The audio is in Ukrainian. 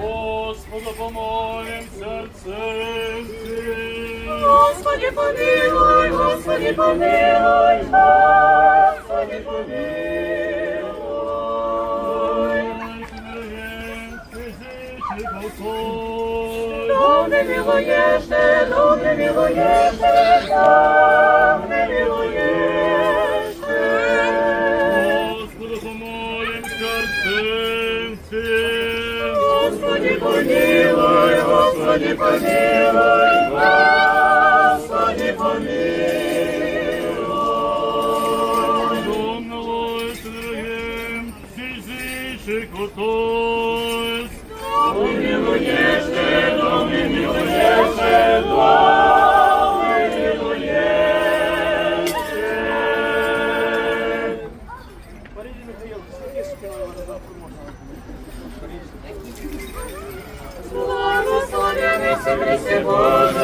Господу помолим серцем всім. Господи, помилуй, Господи, помилуй, Господи, помилуй. Добре милуєш, ти, добре милуєш, ти, добре милуєш. Господу помолим серцем всім. Господи, помилуй, Господи, помилуй, Господи, помилуй. Дом налоїться дорогим, сізіши котось. Благословений си Христе Боже,